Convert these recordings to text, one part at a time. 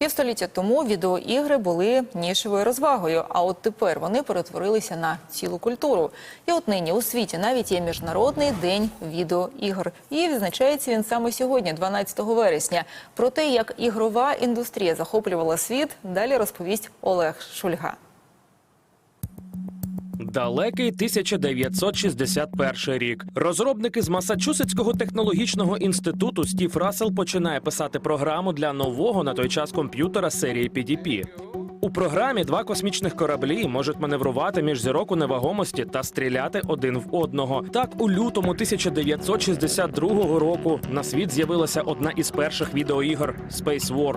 Півстоліття тому відеоігри були нішевою розвагою, а от тепер вони перетворилися на цілу культуру. І от нині у світі навіть є міжнародний день відеоігр. І відзначається він саме сьогодні, 12 вересня. Про те, як ігрова індустрія захоплювала світ, далі розповість Олег Шульга. Далекий 1961 рік. Розробники з Масачусетського технологічного інституту Стів Рассел починає писати програму для нового на той час комп'ютера серії PDP. У програмі два космічних кораблі можуть маневрувати між зірок у невагомості та стріляти один в одного. Так, у лютому 1962 року на світ з'явилася одна із перших відеоігор Space War.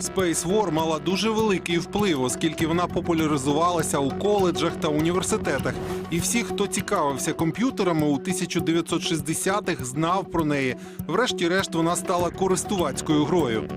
Space War мала дуже великий вплив, оскільки вона популяризувалася у коледжах та університетах. І всі, хто цікавився комп'ютерами у 1960-х, знав про неї. Врешті-решт, вона стала користувацькою грою.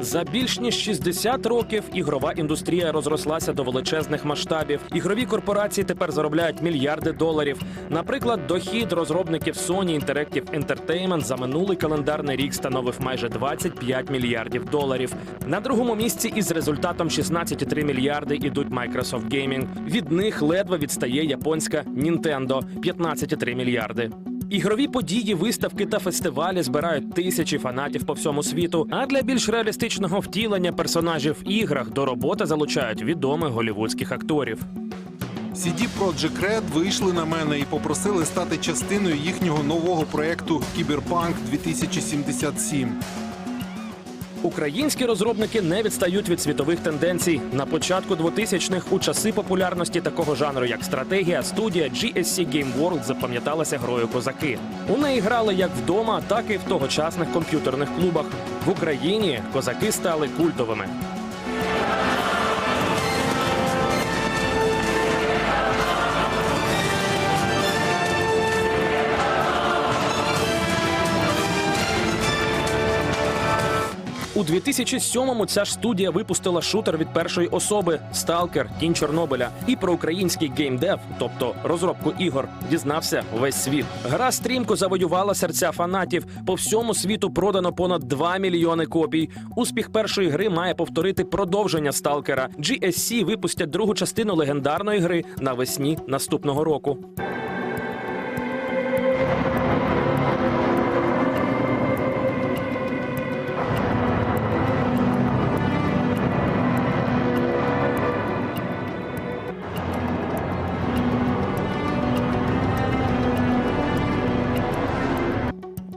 За більш ніж 60 років ігрова індустрія розрослася до величезних масштабів. Ігрові корпорації тепер заробляють мільярди доларів. Наприклад, дохід розробників Sony Interactive Entertainment за минулий календарний рік становив майже 25 мільярдів доларів. На другому місці із результатом 16,3 мільярди ідуть Microsoft Gaming. Від них ледве відстає японська Nintendo – 15,3 мільярди. Ігрові події, виставки та фестивалі збирають тисячі фанатів по всьому світу. А для більш реалістичного втілення персонажів в іграх до роботи залучають відомих голівудських акторів. CD Projekt Red вийшли на мене і попросили стати частиною їхнього нового проекту Кіберпанк 2077. Українські розробники не відстають від світових тенденцій. На початку 2000-х у часи популярності такого жанру, як стратегія, студія GSC Game World запам'яталася грою козаки. У неї грали як вдома, так і в тогочасних комп'ютерних клубах. В Україні козаки стали культовими. У 2007-му ця ж студія випустила шутер від першої особи Сталкер Тінь Чорнобиля. І про український геймдев, тобто розробку ігор, дізнався весь світ. Гра стрімко завоювала серця фанатів. По всьому світу продано понад 2 мільйони копій. Успіх першої гри має повторити продовження Сталкера. GSC випустять другу частину легендарної гри навесні наступного року.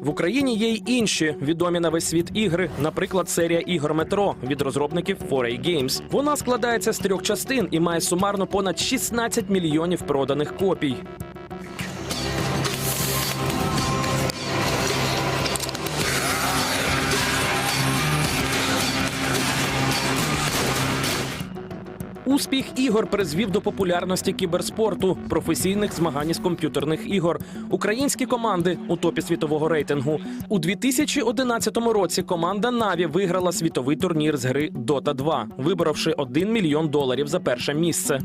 В Україні є й інші відомі на весь світ ігри, наприклад, серія ігор Метро від розробників 4A Games. Вона складається з трьох частин і має сумарно понад 16 мільйонів проданих копій. Успіх ігор призвів до популярності кіберспорту, професійних змагань із комп'ютерних ігор. Українські команди у топі світового рейтингу у 2011 році. Команда Наві виграла світовий турнір з гри Dota 2, виборовши 1 мільйон доларів за перше місце.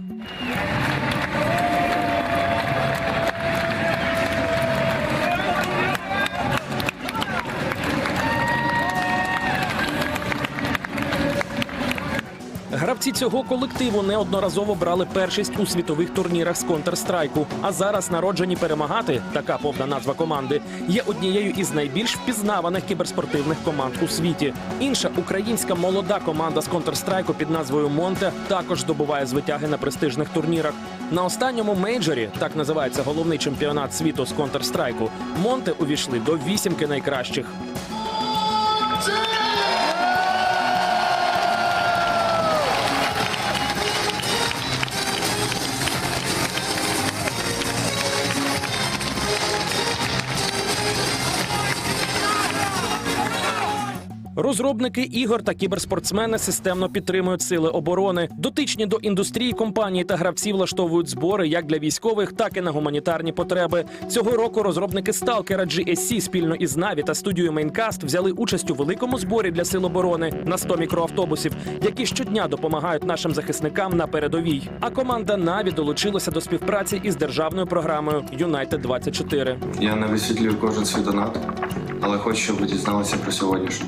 Гравці цього колективу неодноразово брали першість у світових турнірах з Counter-Strike. А зараз народжені перемагати, така повна назва команди, є однією із найбільш впізнаваних кіберспортивних команд у світі. Інша українська молода команда з Counter-Strike під назвою Монте також здобуває звитяги на престижних турнірах. На останньому мейджорі, так називається головний чемпіонат світу з Counter-Strike, Монте увійшли до вісімки найкращих. Розробники ігор та кіберспортсмени системно підтримують сили оборони. Дотичні до індустрії компанії та гравці влаштовують збори як для військових, так і на гуманітарні потреби. Цього року розробники Сталкера GSC спільно із Наві та студією Майнкаст взяли участь у великому зборі для сил оборони на 100 мікроавтобусів, які щодня допомагають нашим захисникам на передовій. А команда Наві долучилася до співпраці із державною програмою United 24 Я не висвітлюю кожен свій донат, але хочу, щоб ви дізналися про сьогоднішній.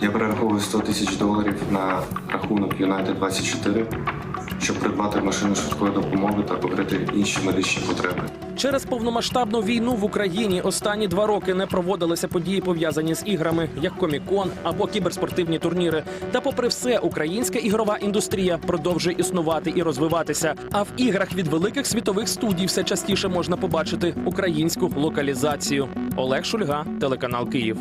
Я перераховую 100 тисяч доларів на рахунок United 24 щоб придбати машину швидкої допомоги та покрити інші медичні потреби. Через повномасштабну війну в Україні останні два роки не проводилися події пов'язані з іграми, як комікон або кіберспортивні турніри. Та, попри все, українська ігрова індустрія продовжує існувати і розвиватися. А в іграх від великих світових студій все частіше можна побачити українську локалізацію. Олег Шульга, телеканал Київ.